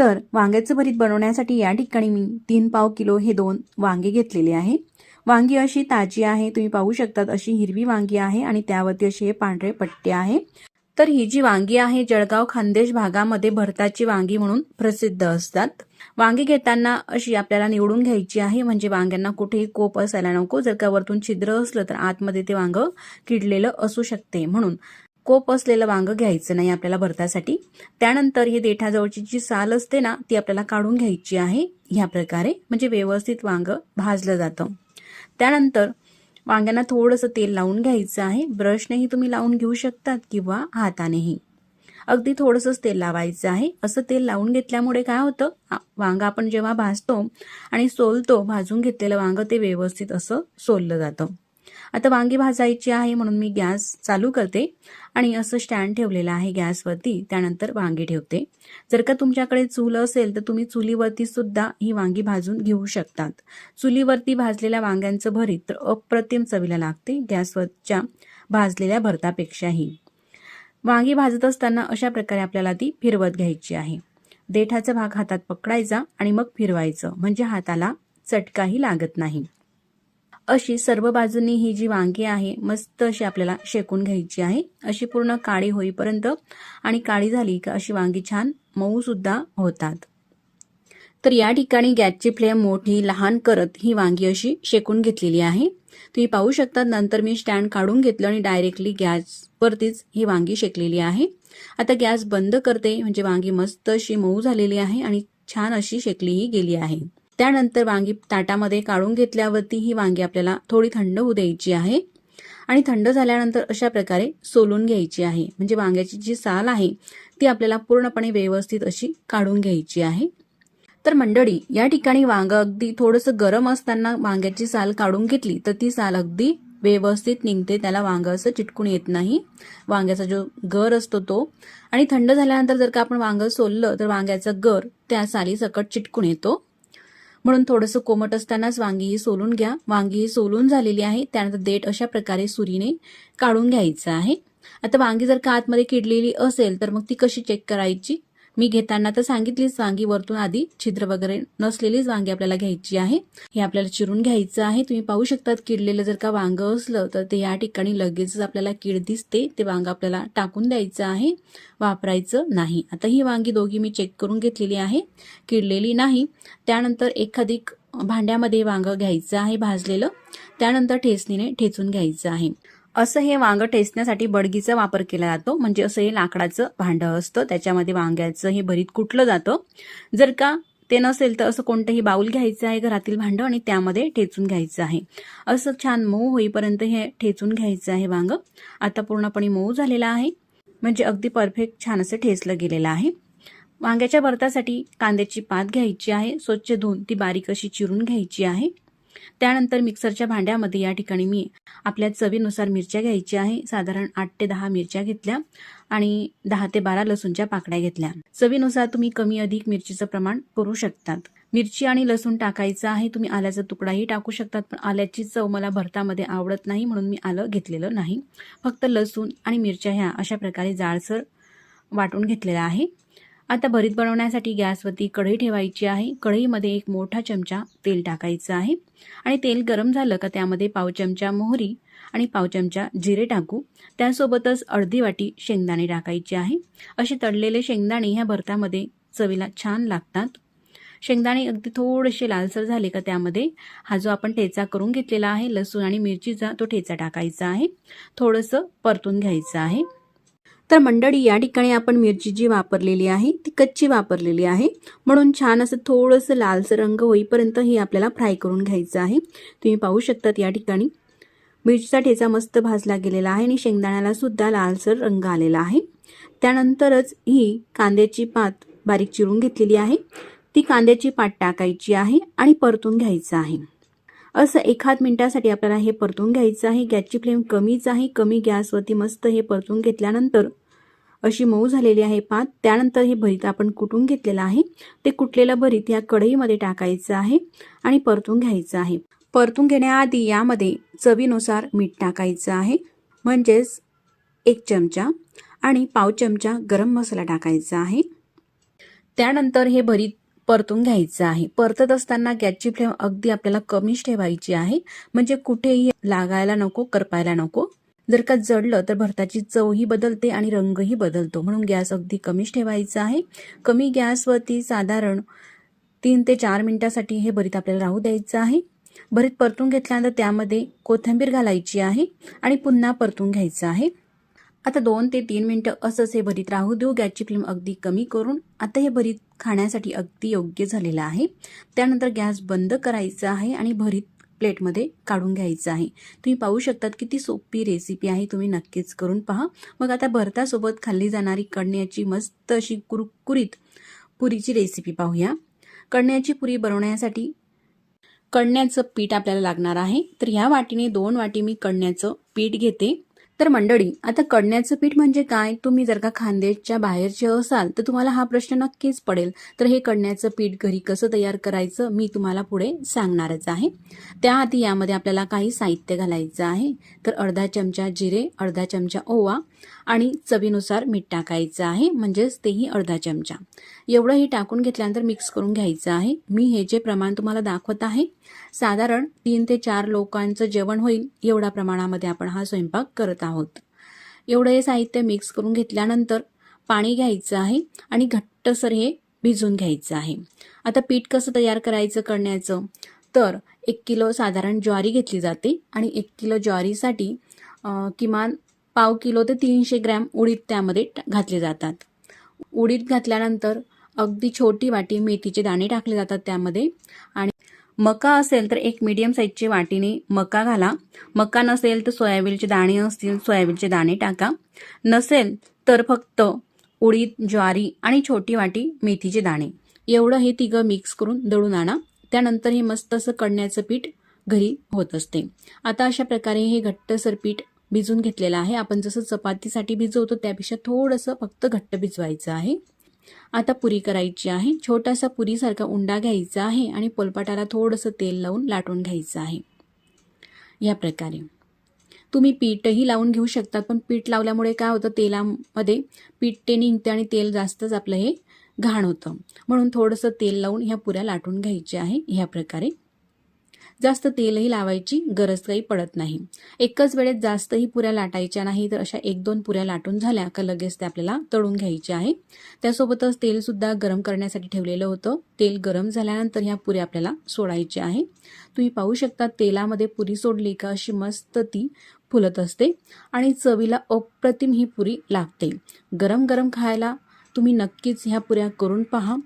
तर वांग्याचं भरीत बनवण्यासाठी या ठिकाणी मी तीन पाव किलो हे दोन वांगे घेतलेले आहे. वांगी अशी ताजी आहे तुम्ही पाहू शकतात अशी हिरवी वांगी आहे आणि त्यावरती असे हे पांढरे पट्टे आहे. तर ही जी वांगी आहे जळगाव खानदेश भागामध्ये भरताची वांगी म्हणून प्रसिद्ध असतात. वांगी घेताना अशी आपल्याला निवडून घ्यायची आहे म्हणजे वांग्यांना कुठेही कोप असायला नको. जर का वरतून छिद्र असलं तर आतमध्ये ते वांग किडलेलं असू शकते म्हणून. कोप असलेलं वांगं घ्यायचं नाही आपल्याला भरतासाठी. त्यानंतर ही देठाजवळची जी साल असते ना ती आपल्याला काढून घ्यायची आहे ह्या प्रकारे. म्हणजे व्यवस्थित वांगं भाजलं जातं. त्यानंतर वांग्यांना थोडंसं तेल लावून घ्यायचं आहे. ब्रशनेही तुम्ही लावून घेऊ शकतात किंवा हातानेही. अगदी थोडंसंच तेल लावायचं आहे. असं तेल लावून घेतल्यामुळे काय होतं? वांगं आपण जेव्हा भाजतो आणि सोलतो भाजून घेतलेलं वांग ते व्यवस्थित असं सोललं जातं. आता वांगी भाजायची आहे म्हणून मी गॅस चालू करते आणि असं स्टँड ठेवलेलं आहे गॅसवरती त्यानंतर वांगी ठेवते. जर का तुमच्याकडे चूल असेल तर तुम्ही चुलीवरती सुद्धा ही वांगी भाजून घेऊ शकतात. चुलीवरती भाजलेल्या वांग्यांचं भरीत तर अप्रतिम चवीला लागते गॅसवरच्या भाजलेल्या भरतापेक्षाही. वांगी भाजत असताना अशा प्रकारे आपल्याला ती फिरवत घ्यायची आहे. देठाचा भाग हातात पकडायचा आणि मग फिरवायचं म्हणजे हाताला चटकाही लागत नाही. अशी सर्व बाजूंनी ही जी वांगी आहे मस्त अशी आपल्याला शेकून घ्यायची आहे. अशी पूर्ण काळी होईपर्यंत आणि काळी झाली का अशी वांगी छान मऊ सुद्धा होतात. तर या ठिकाणी गॅसची फ्लेम मोठी लहान करत ही वांगी अशी शेकून घेतलेली आहे. तुम्ही पाहू शकता नंतर मी स्टँड काढून घेतलं आणि डायरेक्टली गॅसवरतीच ही वांगी शेकलेली आहे. आता गॅस बंद करते म्हणजे वांगी मस्त अशी मऊ झालेली आहे आणि छान अशी शेकलीही गेली आहे. त्यानंतर वांगी ताटामध्ये काढून घेतल्यावरती ही वांगी आपल्याला थोडी थंड होऊ द्यायची आहे. आणि थंड झाल्यानंतर अशा प्रकारे सोलून घ्यायची आहे. म्हणजे वांग्याची जी साल आहे ती आपल्याला पूर्णपणे व्यवस्थित अशी काढून घ्यायची आहे. तर मंडळी या ठिकाणी वांग अगदी थोडंसं गरम असताना वांग्याची साल काढून घेतली तर ती साल अगदी व्यवस्थित निघते. त्याला वांग असं चिटकून येत नाही. वांग्याचा जो गर असतो तो. आणि थंड झाल्यानंतर जर का आपण वांग सोललं तर वांग्याचा गर त्या साली सकट चिटकून येतो. म्हणून थोडंसं कोमट असतानाच वांगी ही सोलून घ्या. वांगी ही सोलून झालेली आहे. त्यानंतर देठ अशा प्रकारे सुरीने काढून घ्यायचं आहे. आता वांगी जर का आतमध्ये किडलेली असेल तर मग ती कशी चेक करायची? मी घेताना तर सांगितलीच वांगी वरतून आधी छिद्र वगैरे नसलेलीच वांगी आपल्याला घ्यायची आहे. हे आपल्याला चिरून घ्यायचं आहे. तुम्ही पाहू शकतात किडलेलं जर का वांग असलं तर ते या ठिकाणी लगेचच आपल्याला कीड दिसते. ते वांग आपल्याला टाकून द्यायचं आहे. वापरायचं नाही. आता ही वांगी दोघी मी चेक करून घेतलेली आहे. किडलेली नाही. त्यानंतर एखादी भांड्यामध्ये वांग घ्यायचं आहे भाजलेलं. त्यानंतर ठेचणीने ठेचून घ्यायचं आहे. असं हे वांग ठेचण्यासाठी बडगीचा वापर केला जातो. म्हणजे असं हे लाकडाचं भांडं असतं. त्याच्यामध्ये वांग्याचं हे भरीत कुटलं जातं. जर का ते नसेल तर असं कोणतंही बाऊल घ्यायचं आहे घरातील भांडं आणि त्यामध्ये ठेचून घ्यायचं आहे. असं छान मऊ होईपर्यंत हे ठेचून घ्यायचं आहे वांग. आता पूर्णपणे मऊ झालेलं आहे. म्हणजे अगदी परफेक्ट छान असं ठेचलं गेलेलं आहे. वांग्याच्या भरतासाठी कांद्याची पात घ्यायची आहे. स्वच्छ धुवून ती बारीक अशी चिरून घ्यायची आहे. त्यानंतर मिक्सरच्या भांड्यामध्ये या ठिकाणी मी आपल्या चवीनुसार मिरच्या घ्यायच्या आहे. साधारण आठ ते दहा मिरच्या घेतल्या आणि दहा ते बारा लसूणच्या पाकड्या घेतल्या. चवीनुसार तुम्ही कमी अधिक मिरचीचं प्रमाण करू शकतात. मिरची आणि लसूण टाकायचं आहे. तुम्ही आल्याचा तुकडाही टाकू शकतात पण आल्याची चव मला भरतामध्ये आवडत नाही म्हणून मी आलं घेतलेलं नाही. फक्त लसूण आणि मिरच्या ह्या अशा प्रकारे जाळसर वाटून घेतलेला आहे. आता भरीत बनवण्यासाठी गॅसवरती कढई ठेवायची आहे. कढईमध्ये एक मोठा चमचा तेल टाकायचं आहे. आणि तेल गरम झालं का त्यामध्ये पाव चमचा मोहरी आणि पाव चमचा जिरे टाकू. त्यासोबतच अर्धी वाटी शेंगदाणे टाकायची आहे. असे तळलेले शेंगदाणे ह्या भरतामध्ये चवीला छान लागतात. शेंगदाणे अगदी थोडेसे लालसर झाले का त्यामध्ये हा जो आपण ठेचा करून घेतलेला आहे लसूण आणि मिरचीचा तो ठेचा टाकायचा आहे. थोडंसं परतून घ्यायचं आहे. तर मंडळी या ठिकाणी आपण मिरची जी वापरलेली आहे ती कच्ची वापरलेली आहे. म्हणून छान असं थोडंसं लालसर रंग होईपर्यंत ही आपल्याला फ्राय करून घ्यायचं आहे. तुम्ही पाहू शकतात या ठिकाणी मिरचीचा ठेचा मस्त भाजला गेलेला आहे आणि शेंगदाण्याला सुद्धा लालसर रंग आलेला आहे. त्यानंतरच ही कांद्याची पात बारीक चिरून घेतलेली आहे. ती कांद्याची पात टाकायची आहे आणि परतून घ्यायचं आहे. असं एखाद मिनिटासाठी आपल्याला हे परतून घ्यायचं आहे. गॅसची फ्लेम कमीच आहे. कमी गॅसवरती मस्त हे परतून घेतल्यानंतर अशी मऊ झालेली आहे पात. त्यानंतर हे भरीत आपण कुटून घेतलेलं आहे. ते कुटलेलं भरीत या कढईमध्ये टाकायचं आहे आणि परतून घ्यायचं आहे. परतून घेण्याआधी यामध्ये चवीनुसार मीठ टाकायचं आहे. म्हणजेच एक चमचा आणि पाव चमचा गरम मसाला टाकायचा आहे. त्यानंतर हे भरीत परतून घ्यायचं आहे. परतत असताना गॅसची फ्लेम अगदी आपल्याला कमीच ठेवायची आहे. म्हणजे कुठेही लागायला नको करपायला नको. जर का जडलं तर भरताची चवही बदलते आणि रंगही बदलतो. म्हणून गॅस अगदी कमीच ठेवायचा आहे. कमी गॅसवरती साधारण तीन ते चार मिनटासाठी हे भरीत आपल्याला राहू द्यायचं आहे. भरीत परतून घेतल्यानंतर त्यामध्ये कोथिंबीर घालायची आहे आणि पुन्हा परतून घ्यायचं आहे. आता दोन ते तीन मिनटं असंच हे भरीत राहू देऊ. गॅसची फ्लेम अगदी कमी करून आता हे भरीत खाण्यासाठी अगदी योग्य झालेलं आहे. त्यानंतर गॅस बंद करायचा आहे आणि भरीत प्लेटमध्ये काढून घ्यायचं आहे. तुम्ही पाहू शकतात किती सोपी रेसिपी आहे तुम्ही नक्कीच करून पहा. मग आता भरतासोबत खाल्ली जाणारी कणण्याची मस्त अशी कुरकुरीत पुरीची रेसिपी पाहूया. कणण्याची पुरी बनवण्यासाठी कणण्याचं पीठ आपल्याला लागणार आहे. तर ह्या वाटीने दोन वाटी मी कणण्याचं पीठ घेते. तर मंडळी आता कडण्याचं पीठ म्हणजे काय? तुम्ही जर का खानदेशच्या बाहेरचे असाल तर तुम्हाला हा प्रश्न नक्कीच पडेल. तर हे कडण्याचं पीठ घरी कसं तयार करायचं मी तुम्हाला पुढे सांगणारच आहे. त्याआधी यामध्ये आपल्याला काही साहित्य घालायचं आहे. तर अर्धा चमचा जिरे अर्धा चमचा ओवा आणि चवीनुसार मीठ टाकायचं आहे म्हणजेच तेही अर्धा चमचा. एवढं हे टाकून घेतल्यानंतर मिक्स करून घ्यायचं आहे. मी हे जे प्रमाण तुम्हाला दाखवत आहे साधारण तीन ते चार लोकांचं जेवण होईल एवढ्या प्रमाणामध्ये आपण हा स्वयंपाक करत आहोत. एवढं हे साहित्य मिक्स करून घेतल्यानंतर पाणी घ्यायचं आहे आणि घट्टसर हे भिजून घ्यायचं आहे. आता पीठ कसं तयार करायचं करण्याचं? तर एक किलो साधारण ज्वारी घेतली जाते आणि एक किलो ज्वारीसाठी किमान पाव किलो ते तीनशे ग्रॅम उडीद त्यामध्ये घातले जातात. उडीद घातल्यानंतर अगदी छोटी वाटी मेथीचे दाणे टाकले जातात त्यामध्ये आणि मका असेल तर एक मीडियम साईजची वाटीने मका घाला. मका नसेल तर सोयाबीनचे दाणे असतील सोयाबीनचे दाणे टाका. नसेल तर फक्त उडीद ज्वारी आणि छोटी वाटी मेथीचे दाणे. एवढं हे तिघं मिक्स करून दळून आणा. त्यानंतर हे मस्त असं कडण्याचं पीठ घरी होत असते. आता अशा प्रकारे हे घट्टसर पीठ भिजून घेतलेलं आहे. आपण जसं चपातीसाठी भिजवतो त्यापेक्षा थोडंसं फक्त घट्ट भिजवायचं आहे. आता पुरी करायची आहे. छोटासा पुरीसारखा उंडा घ्यायचा आहे आणि पोलपाटाला थोडंसं तेल लावून लाटून घ्यायचं आहे. या प्रकारे. तुम्ही पीठही लावून घेऊ शकतात पण पीठ लावल्यामुळे काय होतं तेलामध्ये पीठ ते निघते आणि तेल जास्तच आपलं हे घाण होतं. म्हणून थोडंसं तेल लावून ह्या पुऱ्या लाटून घ्यायच्या आहे. ह्या प्रकारे. जास्त तेलही लावायची गरज काही पडत नाही. एकच वेळेत जास्तही पुऱ्या लाटायच्या नाही तर अशा एक दोन पुऱ्या लाटून झाल्या का लगेच ते आपल्याला तळून घ्यायचे आहे. त्यासोबतच तेलसुद्धा गरम करण्यासाठी ठेवलेलं होतं. तेल गरम झाल्यानंतर ह्या पुऱ्या आपल्याला सोडायच्या आहे. तुम्ही पाहू शकता तेलामध्ये पुरी सोडली का अशी मस्त ती फुलत असते आणि चवीला अप्रतिम ही पुरी लागते. गरम गरम खायला तुम्ही नक्कीच ह्या पुऱ्या करून पहा.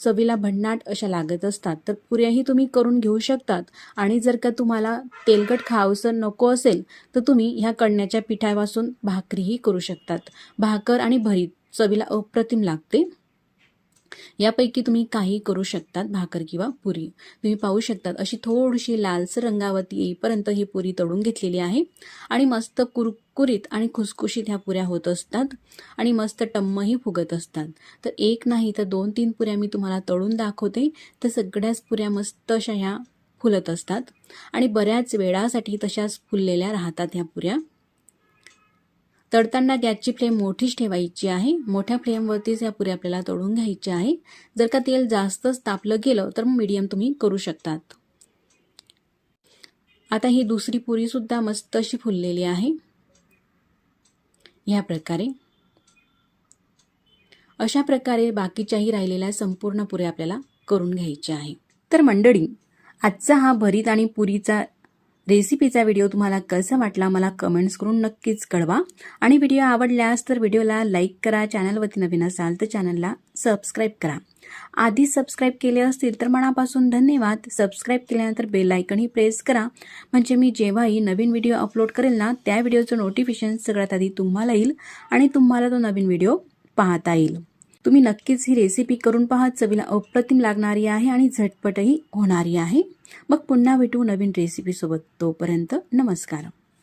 चवीला भन्नाट अशा लागत असतात. तर पुऱ्याही तुम्ही करून घेऊ शकतात. आणि जर का तुम्हाला तेलकट खावसं नको असेल तर तुम्ही ह्या कणण्याच्या पिठापासून भाकरीही करू शकतात. भाकर आणि भरीत चवीला अप्रतिम लागते. यापैकी तुम्ही काही करू शकतात भाकर किंवा पुरी. तुम्ही पाहू शकतात अशी थोडीशी लालसर रंगावरती येईपर्यंत ही पुरी तळून घेतलेली आहे. आणि मस्त कुरकुरीत आणि खुसखुशीत ह्या पुऱ्या होत असतात आणि मस्त टम्मही फुगत असतात. तर एक नाही तर दोन तीन पुऱ्या मी तुम्हाला तळून दाखवते. तर सगळ्याच पुऱ्या मस्त अशा ह्या फुलत असतात. आणि बऱ्याच वेळासाठी तशाच फुललेल्या राहतात ह्या पुऱ्या. तळताना गॅसची फ्लेम मोठीच ठेवायची आहे. मोठ्या फ्लेमवरतीच या पुऱ्या आपल्याला तळून घ्यायच्या आहे जर का तेल जास्तच तापलं गेलं तर मीडियम तुम्ही करू शकतात. आता ही दुसरी पुरीसुद्धा मस्त अशी फुललेली आहे. ह्या प्रकारे. अशा प्रकारे बाकीच्याही राहिलेल्या संपूर्ण पुऱ्या आपल्याला करून घ्यायच्या आहे तर मंडळी आजचा हा भरीत आणि पुरीचा रेसिपीचा व्हिडिओ तुम्हाला कसा वाटला मला कमेंट्स करून नक्कीच कळवा. आणि व्हिडिओ आवडल्यास तर व्हिडिओला लाईक करा चॅनलवरती नवीन असाल तर चॅनलला सबस्क्राईब करा. आधी सबस्क्राईब केले असतील तर मनापासून धन्यवाद. सबस्क्राईब केल्यानंतर बेल आयकनही प्रेस करा. म्हणजे मी जेव्हाही नवीन व्हिडिओ अपलोड करेल ना त्या व्हिडिओचं नोटिफिकेशन सगळ्यात आधी तुम्हाला येईल आणि तुम्हाला तो नवीन व्हिडिओ पाहता येईल. तुम्ही नक्कीच ही रेसिपी करून पहा. चवीला अप्रतिम लागणारी आहे आणि झटपटही होणारी आहे. मग पुन्हा भेटू नवीन रेसिपीसोबत तोपर्यंत नमस्कार